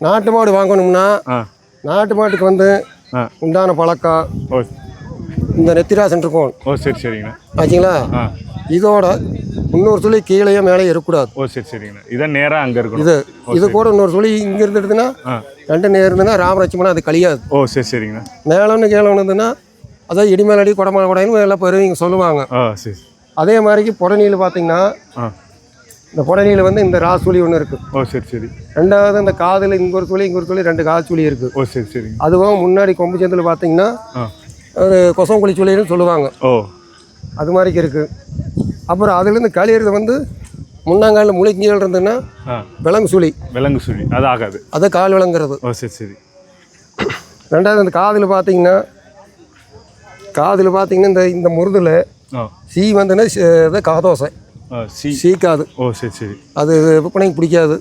நாட்டு மாடு வாங்கணும்னா நாட்டு மாட்டுக்கு வந்து உண்டான பழக்கம் இந்த நெத்திராசன் இருக்கும் ஓ சரி சரிங்கண்ணா. ஆச்சுங்களா? இதோட இன்னொரு சுழி கீழேயோ மேலே இருக்கக்கூடாது. ஓ சரி சரிங்கண்ணா. இதான் நேராக அங்கே இருக்கணும். இது இது கூட இன்னொரு சுழி இங்கே இருந்துடுதுன்னா ஆ. ரெண்டு நேர் இருந்ததுன்னா ராமலட்சுமணம் அது கழியாது. ஓ சரி சரிங்கண்ணா. மேலொன்று கீழே இருந்ததுன்னா அதான் இடிமேலடி குடமலை குடைன்னு எல்லாம் பெரியவங்க சொல்லுவாங்க. அதே மாதிரிக்கு புடநீல் பார்த்தீங்கன்னா இந்த புடநீல் வந்து இந்த ராசுழி ஒன்று இருக்குது ஓ சரி சரி. ரெண்டாவது இந்த காதில் இங்கே ஒரு சுழி இங்கே ஒரு சுழி ரெண்டு கால் சுழி இருக்குது ஓ சரி சரிங்க அதுவும் முன்னாடி கொம்பு சந்தில் பார்த்தீங்கன்னா ஒரு கொசங்குழி சுழின்னு சொல்லுவாங்க. ஓ. அது மாதிரிக்கு இருக்குது அப்புறம் அதுலேருந்து கழியிறது வந்து முன்னாங்காலில் முளைக்கீழ் இருந்ததுன்னா விலங்கு சுழி. விலங்கு சுழி. அது ஆகாது. அதை கால் விலங்குறது. ஓ சரி சரி. ரெண்டாவது இந்த காதில் பார்த்தீங்கன்னா காதில் பார்த்தீங்கன்னா இந்த இந்த முருதில் சீ வந்துன்னா இது காதோசை. சீக்காது. ஓ சரி சரி. அது விற்பனைக்கு பிடிக்காது.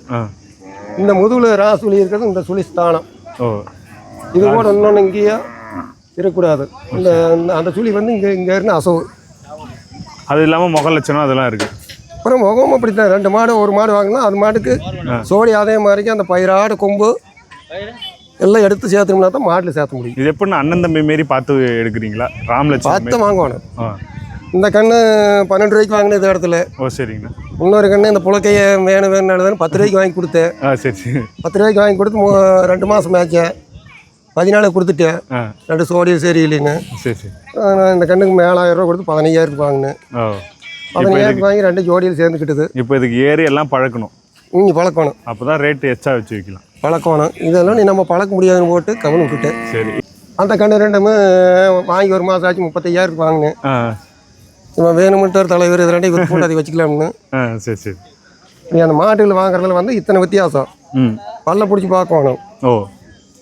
இந்த முதுகில் ரா சுழி இருக்கிறது இந்த சுழி ஸ்தானம். ஓ. இது கூட இன்னொன்று இங்கேயா இருக்கக்கூடாது. இந்த அந்த சுழி வந்து இங்கே இங்கே இருந்து அசவு. அது இல்லாமல் முக லட்சணம் அதெல்லாம் இருக்குது அப்புறம் முகம் அப்படித்தான். ரெண்டு மாடு ஒரு மாடு வாங்கினா அது மாட்டுக்கு சோடி அதே மாதிரிக்கு அந்த பயிராடு கொம்பு எல்லாம் எடுத்து சேர்த்தோம்னா தான் மாட்டில் சேர்த்த முடியும். இது எப்படின்னா அண்ணன் தம்பி மாரி பார்த்து எடுக்கிறீங்களா? ராம் லட்சணம் பார்த்து வாங்கணும் ஆ. இந்த கண்ணு பன்னெண்டு ரூபாய்க்கு வாங்கினது இடத்துல. ஓ சரிங்கண்ணா. இன்னொரு கண்ணு இந்த புழக்கைய வேணும் வேணும்னு பத்து ரூபாய்க்கு வாங்கி கொடுத்தேன். ஆ சரி சரி. பத்து ரூபாய்க்கு வாங்கி கொடுத்து ரெண்டு மாதம் மேய்ச்சேன். பதினாலு கொடுத்துட்டேன். ரெண்டு சோடியும் சரியில்லைன்னு சரி சரி. நான் இந்த கண்ணுக்கு மேலாயிரம் ரூபா கொடுத்து பதினையாயிரத்துக்கு வாங்கினேன். பதினையாயிரத்துக்கு வாங்கி ரெண்டு ஜோடியில் சேர்ந்துக்கிட்டது. இப்போ இதுக்கு ஏறி எல்லாம் பழக்கணும். இங்கே பழக்கணும். அப்போ தான் ரேட்டு எச்சா வச்சு வைக்கலாம். பழக்கணும். இதெல்லாம் நீ நம்ம பழக்க முடியாதுன்னு போட்டு கவனம் விட்டுட்டேன். சரி. அந்த கண்ணு ரெண்டுமே வாங்கி ஒரு மாதம் ஆச்சு முப்பத்தையாயிரத்துக்கு வாங்கினேன். இவன் வேணுமென்ட்டார் தலைவர் இது ரெண்டையும் விற்று போட்டு அதை வச்சுக்கலாம்னு. சரி சரி. நீ அந்த மாட்டுகள் வாங்குறதுல வந்து இத்தனை வித்தியாசம். பல்ல பிடிச்சி பார்க்கணும். ஓ.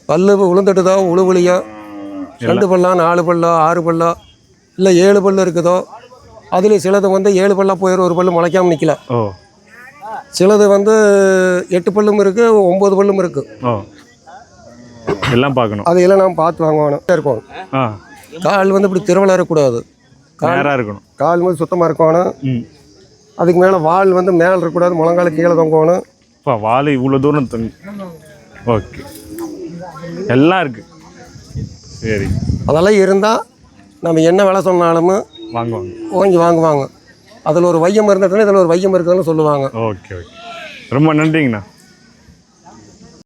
பல்லு உளுந்துட்டுதோ உழுவுலியோ ரெண்டு பல்லா நாலு பல்லா ஆறு பல்லா இல்லை ஏழு பல்லு இருக்குதோ அதுலேயும் சிலது வந்து ஏழு பல்லா போயிடும் ஒரு பல்லு முளைக்காம நிற்கல ஓ. சிலது வந்து எட்டு பல்லும் இருக்குது ஒம்பது பல்லும் இருக்குது எல்லாம் பார்க்கணும். அதையெல்லாம் நாம் பார்த்து வாங்கணும். இருக்கும் கால் வந்து இப்படி திருவள்ள இருக்கக்கூடாது நேராக இருக்கணும். கால் வந்து சுத்தமாக இருக்கணும். அதுக்கு மேலே வால் வந்து மேலே இருக்கக்கூடாது முழங்கால கீழே தொங்கணும். இப்போ வாழை இவ்வளோ தூரம் தங்க ஓகே. எல்லாம் இருக்குது சரி. அதெல்லாம் இருந்தால் நம்ம என்ன விலை சொன்னாலும் வாங்குவாங்க. வாங்கி வாங்குவாங்க. அதில் ஒரு வையம் இருந்துட்டுனா இதில் ஒரு வையம் இருக்குதுன்னு சொல்லுவாங்க. Okay okay. ரொம்ப நன்றிங்கண்ணா.